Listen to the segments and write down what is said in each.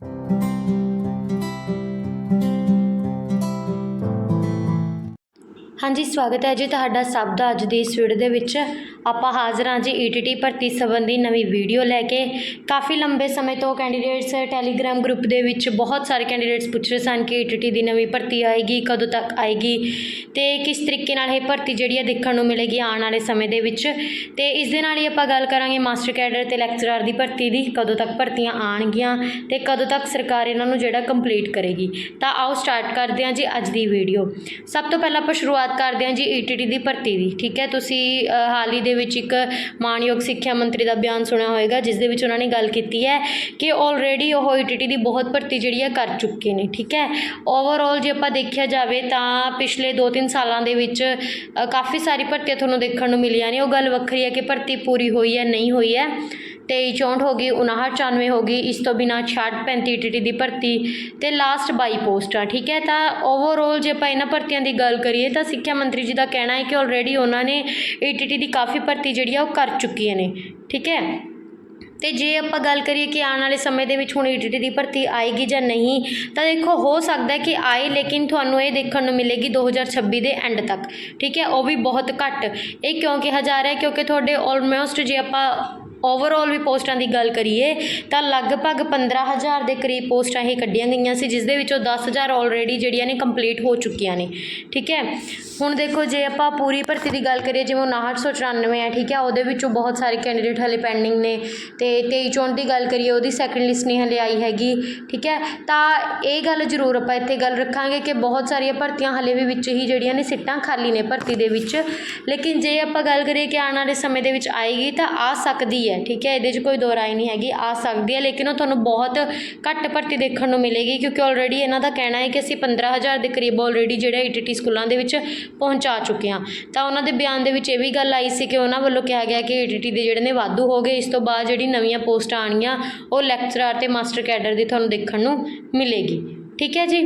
Thank you. ਹਾਂਜੀ, ਸਵਾਗਤ ਹੈ ਜੀ ਤੁਹਾਡਾ ਸਭ ਦਾ ਅੱਜ ਦੀ ਇਸ ਵੀਡੀਓ ਦੇ ਵਿੱਚ। ਆਪਾਂ ਹਾਜ਼ਰ ਹਾਂ ਜੀ ਈਟੀਟੀ ਭਰਤੀ ਸੰਬੰਧੀ ਨਵੀਂ ਵੀਡੀਓ ਲੈ ਕੇ। ਕਾਫੀ ਲੰਬੇ ਸਮੇਂ ਤੋਂ ਕੈਂਡੀਡੇਟਸ ਟੈਲੀਗ੍ਰਾਮ ਗਰੁੱਪ ਦੇ ਵਿੱਚ ਬਹੁਤ ਸਾਰੇ ਕੈਂਡੀਡੇਟਸ ਪੁੱਛ ਰਹੇ ਸਨ ਕਿ ਈਟੀਟੀ ਦੀ ਨਵੀਂ ਭਰਤੀ ਆਏਗੀ, ਕਦੋਂ ਤੱਕ ਆਏਗੀ ਤੇ ਕਿਸ ਤਰੀਕੇ ਨਾਲ ਇਹ ਭਰਤੀ ਜਿਹੜੀ ਹੈ ਦੇਖਣ ਨੂੰ ਮਿਲੇਗੀ ਆਉਣ ਵਾਲੇ ਸਮੇਂ ਦੇ ਵਿੱਚ। ਤੇ ਇਸ ਦੇ ਨਾਲ ਹੀ ਆਪਾਂ ਗੱਲ ਕਰਾਂਗੇ ਮਾਸਟਰ ਕੈਡਰ ਤੇ ਲੈਕਚਰਰ ਦੀ ਭਰਤੀ ਦੀ, ਕਦੋਂ ਤੱਕ ਭਰਤੀਆਂ ਆਣਗੀਆਂ ਤੇ ਕਦੋਂ ਤੱਕ ਸਰਕਾਰ ਇਹਨਾਂ ਨੂੰ ਜਿਹੜਾ ਕੰਪਲੀਟ ਕਰੇਗੀ। ਤਾਂ ਆਓ ਸਟਾਰਟ ਕਰਦੇ ਹਾਂ ਜੀ ਅੱਜ ਦੀ ਵੀਡੀਓ ਸਭ ਤੋਂ ਪਹਿਲਾਂ ਆਪਾਂ ਸ਼ੁਰੂਆਤ ਕਰਦੇ ਹਾਂ ਜੀ ਈਟੀਟੀ ਦੀ ਭਰਤੀ ਦੀ ਠੀਕ ਹੈ? ਤੁਸੀਂ ਹਾਲ ਹੀ ਦੇ ਵਿੱਚ ਇੱਕ ਮਾਨਯੋਗ ਸਿੱਖਿਆ ਮੰਤਰੀ ਦਾ ਬਿਆਨ ਸੁਣਿਆ ਹੋਵੇਗਾ ਜਿਸ ਦੇ ਵਿੱਚ ਉਹਨਾਂ ਨੇ ਗੱਲ ਕੀਤੀ ਹੈ ਕਿ ਆਲਰੇਡੀ ਉਹ ਈਟੀਟੀ ਦੀ ਬਹੁਤ ਭਰਤੀ ਜਿਹੜੀ ਹੈ ਕਰ ਚੁੱਕੇ ਨੇ, ਠੀਕ ਹੈ? ਓਵਰਆਲ ਜੇ ਆਪਾਂ ਦੇਖਿਆ ਜਾਵੇ ਤਾਂ ਪਿਛਲੇ 2-3 ਸਾਲਾਂ ਦੇ ਵਿੱਚ ਕਾਫੀ ਸਾਰੀ ਭਰਤੀਆਂ ਤੁਹਾਨੂੰ ਦੇਖਣ ਨੂੰ ਮਿਲੀਆਂ ਨੇ। ਉਹ ਗੱਲ ਵੱਖਰੀ ਹੈ ਕਿ ਭਰਤੀ ਪੂਰੀ ਹੋਈ ਹੈ, ਨਹੀਂ ਹੋਈ ਹੈ। 23 64 ਹੋ ਗਈ 59 94 ਹੋ ਗਈ, ਇਸ ਤੋਂ ਬਿਨਾਂ 66 35 ਟੀਟੀ ਦੀ ਭਰਤੀ ਤੇ ਲਾਸਟ 22 ਪੋਸਟਾਂ ਠੀਕ ਹੈ? ਤਾਂ ਓਵਰਆਲ ਜੇ ਆਪਾਂ ਇਹਨਾਂ ਭਰਤੀਆਂ ਦੀ ਗੱਲ ਕਰੀਏ, ਤਾਂ ਸਿੱਖਿਆ ਮੰਤਰੀ ਜੀ ਦਾ ਕਹਿਣਾ ਹੈ ਕਿ ਆਲਰੇਡੀ ਉਹਨਾਂ ਨੇ ਈਟੀਟੀ ਦੀ ਕਾਫੀ ਭਰਤੀ ਜਿਹੜੀ ਆ ਉਹ ਕਰ ਚੁੱਕੀਆਂ ਨੇ, ਠੀਕ ਹੈ? ਤੇ ਜੇ ਆਪਾਂ ਗੱਲ ਕਰੀਏ ਕਿ ਆਉਣ ਵਾਲੇ ਸਮੇਂ ਦੇ ਵਿੱਚ ਹੁਣ ਈਟੀਟੀ ਦੀ ਭਰਤੀ ਆਏਗੀ ਜਾਂ ਨਹੀਂ, ਤਾਂ ਦੇਖੋ, ਹੋ ਸਕਦਾ ਕਿ ਆਏ, ਲੇਕਿਨ ਤੁਹਾਨੂੰ ਇਹ ਦੇਖਣ ਨੂੰ ਮਿਲੇਗੀ 2026 ਦੇ ਐਂਡ ਤੱਕ, ਠੀਕ ਹੈ? ਉਹ ਵੀ ਬਹੁਤ ਘੱਟ। ਇਹ ਕਿਉਂ ਕਿਹਾ ਜਾ ਰਿਹਾ ਕਿਉਂਕਿ ਤੁਹਾਡੇ ਆਲਮੋਸਟ ਜੇ ਆਪਾਂ ਓਵਰਆਲ ਵੀ ਪੋਸਟਾਂ ਦੀ ਗੱਲ ਕਰੀਏ, ਤਾਂ ਲਗਭਗ 15000 ਦੇ ਕਰੀਬ ਪੋਸਟਾਂ ਇਹ ਕੱਢੀਆਂ ਗਈਆਂ ਸੀ, ਜਿਸ ਦੇ ਵਿੱਚੋਂ 10000 ਆਲਰੇਡੀ ਜਿਹੜੀਆਂ ਨੇ ਕੰਪਲੀਟ ਹੋ ਚੁੱਕੀਆਂ ਨੇ, ਠੀਕ ਹੈ? ਹੁਣ ਦੇਖੋ, ਜੇ ਆਪਾਂ ਪੂਰੀ ਭਰਤੀ ਦੀ ਗੱਲ ਕਰੀਏ, ਜਿਵੇਂ 5994 ਹੈ, ਠੀਕ ਹੈ, ਉਹਦੇ ਵਿੱਚੋਂ ਬਹੁਤ ਸਾਰੇ ਕੈਂਡੀਡੇਟ ਹਲੇ ਪੈਂਡਿੰਗ ਨੇ, ਤੇ 23 ਚੋਣ ਦੀ ਗੱਲ ਕਰੀਏ, ਉਹਦੀ ਸੈਕੰਡ ਲਿਸਟ ਨਹੀਂ ਹਲੇ ਆਈ ਹੈਗੀ, ਠੀਕ ਹੈ? ਤਾਂ ਇਹ ਗੱਲ ਜ਼ਰੂਰ ਆਪਾਂ ਇੱਥੇ ਗੱਲ ਰੱਖਾਂਗੇ ਕਿ ਬਹੁਤ ਸਾਰੀਆਂ ਭਰਤੀਆਂ ਹਲੇ ਵੀ ਵਿੱਚ ਹੀ ਜਿਹੜੀਆਂ ਨੇ ਸੀਟਾਂ ਖਾਲੀ ਨੇ ਭਰਤੀ ਦੇ ਵਿੱਚ, ਲੇਕਿਨ ਜੇ ਆਪਾਂ ਗੱਲ ਕਰੀਏ ਕਿ ਆਉਣ ਵਾਲੇ ਸਮੇਂ ਦੇ ਵਿੱਚ ਆਏਗੀ, ਤਾਂ ਆ ਸਕਦੀ ਹੈ, ਠੀਕ ਹੈ? ਇਹਦੇ 'ਚ ਕੋਈ ਦੋ ਰਾਏ ਨਹੀਂ ਹੈਗੀ, ਆ ਸਕਦੀ ਹੈ, ਲੇਕਿਨ ਉਹ ਤੁਹਾਨੂੰ ਬਹੁਤ ਘੱਟ ਭਰਤੀ ਦੇਖਣ ਨੂੰ ਮਿਲੇਗੀ, ਕਿਉਂਕਿ ਆਲਰੇਡੀ ਇਹਨਾਂ ਦਾ ਕਹਿਣਾ ਹੈ ਕਿ ਅਸੀਂ 15000 ਦੇ ਕਰੀਬ ਆਲਰੇਡੀ ਜਿਹੜਾ ਈਟੀਟੀ ਸਕੂਲਾਂ ਦੇ ਵਿੱਚ ਪਹੁੰਚਾ ਚੁੱਕੇ ਹਾਂ। ਤਾਂ ਉਹਨਾਂ ਦੇ ਬਿਆਨ ਦੇ ਵਿੱਚ ਇਹ ਵੀ ਗੱਲ ਆਈ ਸੀ ਕਿ ਉਹਨਾਂ ਵੱਲੋਂ ਕਿਹਾ ਗਿਆ ਕਿ ਈਟੀਟੀ ਦੇ ਜਿਹੜੇ ਨੇ ਵਾਧੂ ਹੋ ਗਏ, ਇਸ ਤੋਂ ਬਾਅਦ ਜਿਹੜੀ ਨਵੀਆਂ ਪੋਸਟਾਂ ਆਣੀਆਂ ਉਹ ਲੈਕਚਰਰ ਤੇ ਮਾਸਟਰ ਕੈਡਰ ਦੀ ਤੁਹਾਨੂੰ ਦੇਖਣ ਨੂੰ ਮਿਲੇਗੀ। ਠੀਕ ਹੈ ਜੀ?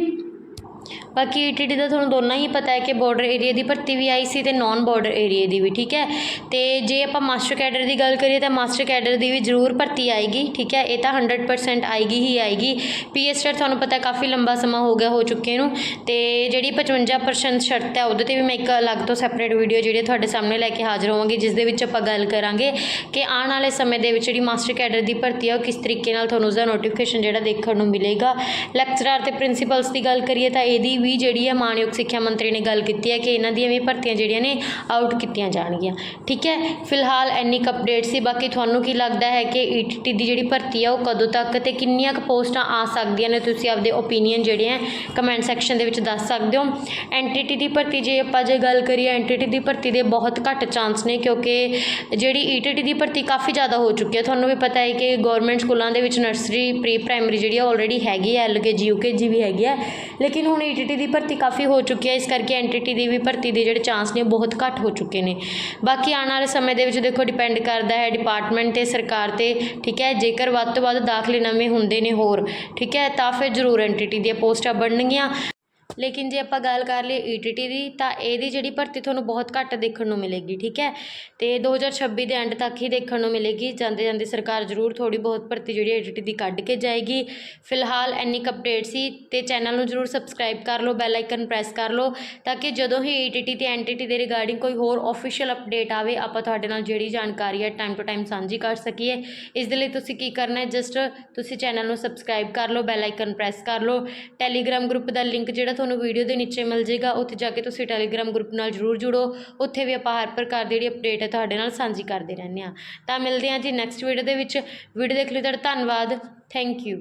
ਬਾਕੀ ਈਟੀਟੀ ਦਾ ਤੁਹਾਨੂੰ ਦੋਨਾਂ ਹੀ ਪਤਾ ਹੈ ਕਿ ਬਾਰਡਰ ਏਰੀਆ ਦੀ ਭਰਤੀ ਵੀ ਆਈ ਸੀ ਤੇ ਨਾਨ ਬਾਰਡਰ ਏਰੀਆ ਦੀ ਵੀ, ਠੀਕ ਹੈ? ਤੇ ਜੇ ਆਪਾਂ ਮਾਸਟਰ ਕੈਡਰ ਦੀ ਗੱਲ ਕਰੀਏ ਤਾਂ ਮਾਸਟਰ ਕੈਡਰ ਦੀ ਵੀ ਜ਼ਰੂਰ ਭਰਤੀ ਆਏਗੀ, ਠੀਕ ਹੈ? ਇਹ ਤਾਂ 100% ਆਏਗੀ ਹੀ ਆਏਗੀ। ਪੀਐਸਟਰ ਤੁਹਾਨੂੰ ਪਤਾ ਕਾਫੀ ਲੰਬਾ ਸਮਾਂ ਹੋ ਗਿਆ ਹੋ ਚੁੱਕੇ ਨੂੰ ਤੇ ਜਿਹੜੀ 55% ਸ਼ਰਤ ਹੈ ਉਹਦੇ ਤੇ ਵੀ ਮੈਂ ਇੱਕ ਅਲੱਗ ਤੋਂ ਸੈਪਰੇਟ ਵੀਡੀਓ ਜਿਹੜੀ ਤੁਹਾਡੇ ਸਾਹਮਣੇ ਲੈ ਕੇ ਹਾਜ਼ਰ ਹੋਵਾਂਗੀ, ਜਿਸ ਦੇ ਵਿੱਚ ਆਪਾਂ ਗੱਲ ਕਰਾਂਗੇ ਕਿ ਆਉਣ ਵਾਲੇ ਸਮੇਂ ਦੇ ਵਿੱਚ ਜਿਹੜੀ ਮਾਸਟਰ ਕੈਡਰ ਦੀ ਭਰਤੀ ਹੈ ਉਹ ਕਿਸ ਤਰੀਕੇ ਨਾਲ ਤੁਹਾਨੂੰ ਉਸਦਾ ਨੋਟੀਫਿਕੇਸ਼ਨ ਜਿਹੜਾ ਦੇਖਣ ਨੂੰ ਮਿਲੇਗਾ। ਲੈਕਚਰਰ ਤੇ ਪ੍ਰਿੰਸੀਪਲਸ ਦੀ ਗੱਲ ਕਰੀਏ ਤਾਂ ਇਹਦੀ ਵੀ ਜਿਹੜੀ ਹੈ ਮਾਨਯੋਗ ਸਿੱਖਿਆ ਮੰਤਰੀ ਨੇ ਗੱਲ ਕੀਤੀ ਹੈ ਕਿ ਇਹਨਾਂ ਦੀਆਂ ਵੀ ਭਰਤੀਆਂ ਜਿਹੜੀਆਂ ਨੇ ਆਊਟ ਕੀਤੀਆਂ ਜਾਣਗੀਆਂ। ਠੀਕ ਹੈ? ਫਿਲਹਾਲ ਇੰਨੀ ਕੁ ਅਪਡੇਟ ਸੀ। ਬਾਕੀ ਤੁਹਾਨੂੰ ਕੀ ਲੱਗਦਾ ਹੈ ਕਿ ਈਟੀਟੀ ਦੀ ਜਿਹੜੀ ਭਰਤੀ ਹੈ ਉਹ ਕਦੋਂ ਤੱਕ ਤੇ ਕਿੰਨੀਆਂ ਕੁ ਪੋਸਟਾਂ ਆ ਸਕਦੀਆਂ ਨੇ? ਤੁਸੀਂ ਆਪਦੇ ਓਪੀਨੀਅਨ ਜਿਹੜੇ ਹੈ ਕਮੈਂਟ ਸੈਕਸ਼ਨ ਦੇ ਵਿੱਚ ਦੱਸ ਸਕਦੇ ਹੋ। ਐਨਟੀਟੀ ਦੀ ਭਰਤੀ ਜੇ ਆਪਾਂ ਜੇ ਗੱਲ ਕਰੀਏ ਐਨਟੀਟੀ ਦੀ ਭਰਤੀ ਦੇ ਬਹੁਤ ਘੱਟ ਚਾਂਸ ਨੇ ਕਿਉਂਕਿ ਜਿਹੜੀ ਈਟੀਟੀ ਦੀ ਭਰਤੀ ਕਾਫੀ ਜ਼ਿਆਦਾ ਹੋ ਚੁੱਕੀ ਹੈ। ਤੁਹਾਨੂੰ ਵੀ ਪਤਾ ਹੈ ਕਿ ਗਵਰਨਮੈਂਟ ਸਕੂਲਾਂ ਦੇ ਵਿੱਚ ਨਰਸਰੀ ਪ੍ਰੀ ਪ੍ਰਾਇਮਰੀ ਜਿਹੜੀ ਹੈ ਆਲਰੇਡੀ ਹੈਗੀ ਹੈ ਐਲਕੇਜੀ ਯੂਕੇਜੀ ਵੀ ਹੈਗੀ ਹੈ ਲੇਕਿਨ ਹੁਣ ਈਟੀਟੀ ਦੀ ਭਰਤੀ ਕਾਫੀ ਹੋ ਚੁੱਕੀ ਹੈ, ਇਸ ਕਰਕੇ ਐਨਟੀਟੀ ਦੀ ਵੀ ਭਰਤੀ ਦੇ ਜਿਹੜੇ ਚਾਂਸ ਨੇ ਉਹ ਬਹੁਤ ਘੱਟ ਹੋ ਚੁੱਕੇ ਨੇ। ਬਾਕੀ ਆਉਣ ਵਾਲੇ ਸਮੇਂ ਦੇ ਵਿੱਚ ਦੇਖੋ ਡਿਪੈਂਡ ਕਰਦਾ ਹੈ ਡਿਪਾਰਟਮੈਂਟ ਤੇ ਸਰਕਾਰ ਤੇ, ਠੀਕ ਹੈ? ਜੇਕਰ ਵੱਧ ਤੋਂ ਵੱਧ ਦਾਖਲੇ ਨਵੇਂ ਹੁੰਦੇ ਨੇ ਹੋਰ, ਠੀਕ ਹੈ? ਤਾਂ ਫਿਰ ਜ਼ਰੂਰ ਐਨਟੀਟੀ ਦੀਆਂ ਪੋਸਟਾਂ ਬਣਨਗੀਆਂ। ਲੇਕਿਨ ਜੇ ਆਪਾਂ ਗੱਲ ਕਰ ਲਈਏ ਈ ਟੀ ਟੀ ਦੀ, ਤਾਂ ਇਹਦੀ ਜਿਹੜੀ ਭਰਤੀ ਤੁਹਾਨੂੰ ਬਹੁਤ ਘੱਟ ਦੇਖਣ ਨੂੰ ਮਿਲੇਗੀ, ਠੀਕ ਹੈ? ਅਤੇ ਦੋ ਹਜ਼ਾਰ ਛੱਬੀ ਦੇ ਐਂਡ ਤੱਕ ਹੀ ਦੇਖਣ ਨੂੰ ਮਿਲੇਗੀ। ਜਾਂਦੇ ਜਾਂਦੇ ਸਰਕਾਰ ਜ਼ਰੂਰ ਥੋੜ੍ਹੀ ਬਹੁਤ ਭਰਤੀ ਜਿਹੜੀ ਈ ਟੀ ਦੀ ਕੱਢ ਕੇ ਜਾਏਗੀ। ਫਿਲਹਾਲ ਇੰਨੀ ਕੁ ਅਪਡੇਟ ਸੀ ਅਤੇ ਚੈਨਲ ਨੂੰ ਜ਼ਰੂਰ ਸਬਸਕ੍ਰਾਈਬ ਕਰ ਲਓ ਬੈਲ ਆਈਕਨ ਪ੍ਰੈਸ ਕਰ ਲਓ, ਤਾਂ ਕਿ ਜਦੋਂ ਹੀ ਈ ਟੀ ਟੀ ਈਟੀਟੀ ਤੇ ਟੀ ਦੇ ਰਿਗਾਰਡਿੰਗ ਕੋਈ ਹੋਰ ਆਫੀਸ਼ੀਅਲ ਅਪਡੇਟ ਆਵੇ, ਆਪਾਂ ਤੁਹਾਡੇ ਨਾਲ ਜਿਹੜੀ ਜਾਣਕਾਰੀ ਹੈ ਟਾਈਮ ਟੂ ਟਾਈਮ ਸਾਂਝੀ ਕਰ ਸਕੀਏ। ਇਸ ਦੇ ਲਈ ਤੁਸੀਂ ਕੀ ਕਰਨਾ ਹੈ? ਜਸਟ ਤੁਸੀਂ ਚੈਨਲ ਨੂੰ ਸਬਸਕ੍ਰਾਈਬ ਕਰ ਲਓ ਬੈਲ ਆਈਕਨ ਪ੍ਰੈਸ ਕਰ ਲਓ। ਟੈਲੀਗ੍ਰਾਮ ਗਰੁੱਪ ਦਾ ਲਿੰਕ ਜਿਹੜਾ ਤੁਹਾਨੂੰ ਵੀਡੀਓ ਦੇ ਨੀਚੇ ਮਿਲ ਜਾਏਗਾ ਉੱਥੇ ਜਾ ਕੇ ਤੁਸੀਂ ਟੈਲੀਗ੍ਰਾਮ ਗਰੁੱਪ ਨਾਲ ਜਰੂਰ ਜੁੜੋ। ਉੱਥੇ ਵੀ ਆਪਾਂ ਹਰ ਪ੍ਰਕਾਰ ਦੀ ਜਿਹੜੀ ਅਪਡੇਟ ਹੈ ਤੁਹਾਡੇ ਨਾਲ ਸਾਂਝੀ ਕਰਦੇ ਰਹਿੰਦੇ ਹਾਂ। ਤਾਂ ਮਿਲਦੇ ਹਾਂ ਜੀ ਨੈਕਸਟ ਵੀਡੀਓ ਦੇ ਵਿੱਚ। ਵੀਡੀਓ ਦੇਖ ਲਈ ਤੁਹਾਡਾ ਧੰਨਵਾਦ। Thank you